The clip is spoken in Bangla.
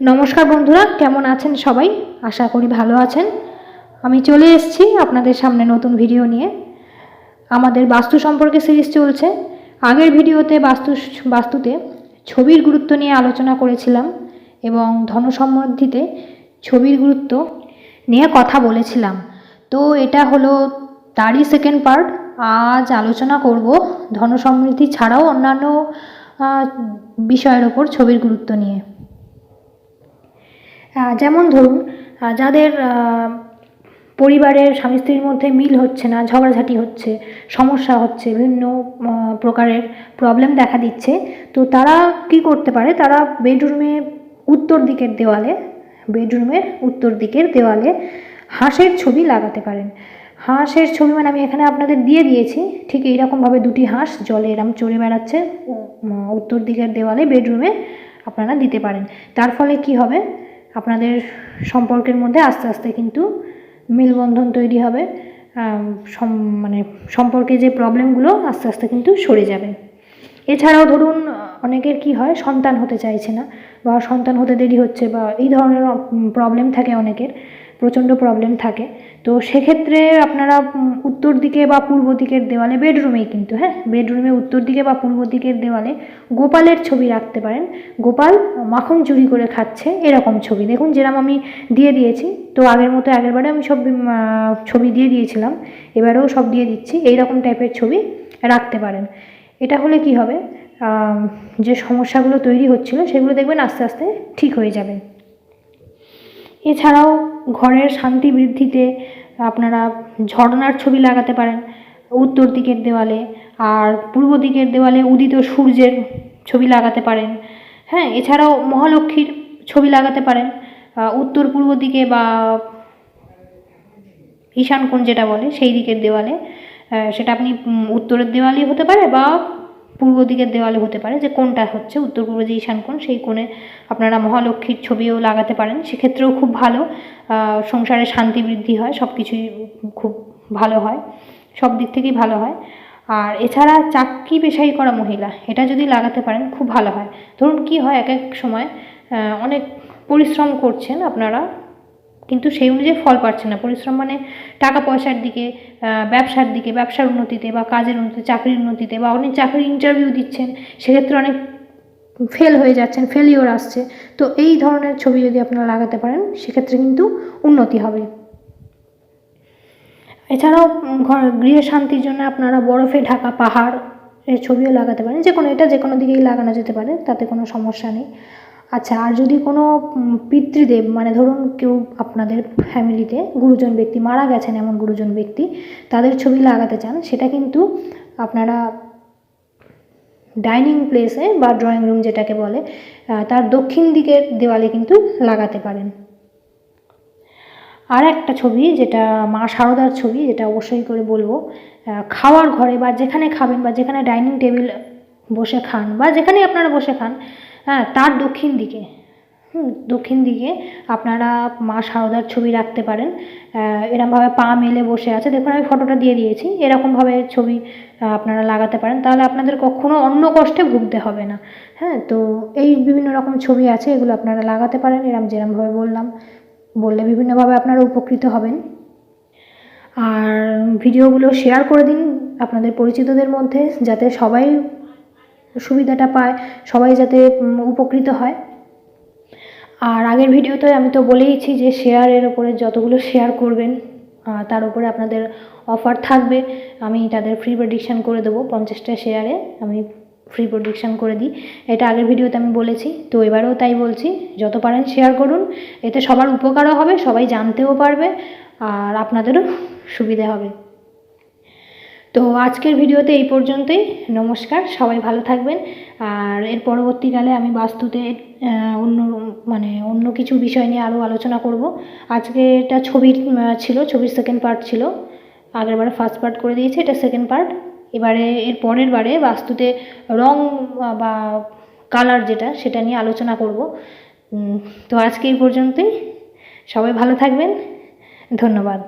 নমস্কার বন্ধুরা, কেমন আছেন সবাই? আশা করি ভালো আছেন। আমি চলে এসেছি আপনাদের সামনে নতুন ভিডিও নিয়ে। আমাদের বাস্তু সম্পর্কে সিরিজ চলছে। আগের ভিডিওতে বাস্তু, বাস্তুতে ছবির গুরুত্ব নিয়ে আলোচনা করেছিলাম এবং ধনসমৃদ্ধিতে ছবির গুরুত্ব নিয়ে কথা বলেছিলাম। তো এটা হলো তারই সেকেন্ড পার্ট আজ আলোচনা করব ধনসমৃদ্ধি ছাড়াও অন্যান্য বিষয়ের ওপর ছবির গুরুত্ব নিয়ে। যেমন ধরুন যাদের পরিবারের স্বামী স্ত্রীর মধ্যে মিল হচ্ছে না, ঝগড়াঝাটি হচ্ছে, সমস্যা হচ্ছে, বিভিন্ন প্রকারের প্রবলেম দেখা দিচ্ছে, তো তারা কি করতে পারে? তারা বেডরুমে উত্তর দিকের দেওয়ালে বেডরুমের উত্তর দিকের দেওয়ালে হাঁসের ছবি লাগাতে পারেন। হাঁসের ছবি মানে আমি এখানে আপনাদের দিয়ে দিয়েছি, ঠিক এইরকমভাবে দুটি হাঁস জলে এরম চড়ে বেড়াচ্ছে উত্তর দিকের দেওয়ালে বেডরুমে আপনারা দিতে পারেন। তার ফলে কি হবে? আপনাদের সম্পর্কের মধ্যে আস্তে আস্তে কিন্তু মেলবন্ধন তৈরি হবে মানে সম্পর্কে যে প্রবলেমগুলো আস্তে আস্তে কিন্তু সরে যাবে। এছাড়াও ধরুন, অনেকের কি হয়, সন্তান হতে চাইছে না বা সন্তান হতে দেরি হচ্ছে বা এই ধরনের প্রবলেম থাকে অনেকের। প্রচণ্ড প্রবলেম থাকে। তো সেক্ষেত্রে আপনারা উত্তর দিকে বা পূর্ব দিকের দেওয়ালে বেডরুমেই কিন্তু হ্যাঁ? বেডরুমে উত্তর দিকে বা পূর্ব দিকের দেওয়ালে গোপালের ছবি রাখতে পারেন। গোপাল মাখন চুরি করে খাচ্ছে, এরকম ছবি। দেখুন যেরকম আমি দিয়ে দিয়েছি, তো আগের মতো আগেরবারে আমি সব ছবি দিয়ে দিয়েছিলাম। এবারেও সব দিয়ে দিচ্ছি, এইরকম টাইপের ছবি রাখতে পারেন। এটা হলে কি হবে? যে সমস্যাগুলো তৈরি হচ্ছিল, সেগুলো দেখবেন আস্তে আস্তে ঠিক হয়ে যাবে। এছাড়াও ঘরের শান্তি বৃদ্ধিতে আপনারা ঝর্ণার ছবি লাগাতে পারেন, উত্তর দিকের দেওয়ালে আর পূর্ব দিকের দেওয়ালে উদিত সূর্যের ছবি লাগাতে পারেন। হ্যাঁ এছাড়াও মহালক্ষ্মীর ছবি লাগাতে পারেন উত্তর পূর্ব দিকে বা ঈশান কোণ যেটা বলে সেই দিকের দেওয়ালে সেটা আপনি উত্তরের দেওয়ালেই হতে পারে বা পূর্ব দিকের দেওয়ালে হতে পারে যে কোনটা হচ্ছে, উত্তর পূর্ব যে ঈশান কোণ, সেই কোণে আপনারা মহালক্ষ্মীর ছবিও লাগাতে পারেন। সেক্ষেত্রেও খুব ভালো সংসারে শান্তি বৃদ্ধি হয় সব কিছুই খুব ভালো হয়, সব দিক থেকেই ভালো হয়। আর এছাড়া চাকরি পেশাই করা মহিলা, এটা যদি লাগাতে পারেন, খুব ভালো হয়। ধরুন কি হয়, এক এক সময় অনেক পরিশ্রম করছেন আপনারা কিন্তু সেই অনুযায়ী ফল পাচ্ছে না। পরিশ্রম মানে টাকা পয়সার দিকে ব্যবসার দিকে, ব্যবসার উন্নতিতে বা কাজের উন্নতিতে, চাকরির উন্নতিতে বা অনেক চাকরির ইন্টারভিউ দিচ্ছেন, সেক্ষেত্রে অনেক ফেল হয়ে যাচ্ছেন ফেলিওর আসছে। তো এই ধরনের ছবি যদি আপনারা লাগাতে পারেন, সেক্ষেত্রে কিন্তু উন্নতি হবে। এছাড়াও ঘর গৃহে শান্তির জন্য আপনারা বরফে ঢাকা পাহাড় এর ছবিও লাগাতে পারেন। যে কোনো এটা যে কোনো দিকেই লাগানো যেতে পারে, তাতে কোনো সমস্যা নেই। আচ্ছা আর যদি কোনো পিতৃদেব মানে ধরুন কেউ আপনাদের ফ্যামিলিতে গুরুজন ব্যক্তি মারা গেছেন, এমন গুরুজন ব্যক্তি, তাদের ছবি লাগাতে চান, সেটা কিন্তু আপনারা ডাইনিং প্লেসে বা ড্রয়িং রুম যেটাকে বলে তার দক্ষিণ দিকের দেওয়ালে কিন্তু লাগাতে পারেন। আর একটা ছবি যেটা, মা শারদার ছবি, যেটা অবশ্যই করে বলব খাওয়ার ঘরে বা যেখানে খাবেন বা যেখানে ডাইনিং টেবিল বসে খান বা যেখানে আপনারা বসে খান হ্যাঁ তার দক্ষিণ দিকে। হুম, দক্ষিণ দিকে আপনারা মা শারদার ছবি রাখতে পারেন। এরমভাবে পা মেলে বসে আছে। দেখুন, আমি ফটোটা দিয়ে দিয়েছি। এরকমভাবে ছবি আপনারা লাগাতে পারেন। তাহলে আপনাদের কখনো অন্য কষ্টে ভুগতে হবে না। হ্যাঁ তো এই বিভিন্ন রকম ছবি আছে, এগুলো আপনারা লাগাতে পারেন। এরম যেরমভাবে বললাম, বললে বিভিন্নভাবে আপনারা উপকৃত হবেন। আর ভিডিওগুলো শেয়ার করে দিন আপনাদের পরিচিতদের মধ্যে, যাতে সবাই সুবিধাটা পায়, সবাই যাতে উপকৃত হয়। আর আগের ভিডিওতে আমি তো বলেইছি যে শেয়ারের ওপরে যতগুলো শেয়ার করবেন তার উপরে আপনাদের অফার থাকবে। আমি তাদের ফ্রি প্রেডিকশান করে দেবো, পঞ্চাশটা শেয়ারে আমি ফ্রি প্রেডিকশান করে দিই। এটা আগের ভিডিওতে আমি বলেছি, তো এবারেও তাই বলছি, যত পারেন শেয়ার করুন। এতে সবার উপকারও হবে, সবাই জানতেও পারবে, আর আপনাদেরও সুবিধে হবে। তো আজকের ভিডিওতে এই পর্যন্তই। নমস্কার, সবাই ভালো থাকবেন। আর এর পরবর্তীকালে আমি বাস্তুতে অন্য মানে অন্য কিছু বিষয় নিয়ে আরও আলোচনা করব। আজকে এটা ছবির ছিল, ছবির সেকেন্ড পার্ট ছিল। আগের বারে ফার্স্ট পার্ট করে দিয়েছি, এটা সেকেন্ড পার্ট এবারে, এর পরের বারে বাস্তুতে রং বা কালার যেটা, সেটা নিয়ে আলোচনা করব। তো আজকে এই পর্যন্তই। সবাই ভালো থাকবেন। ধন্যবাদ।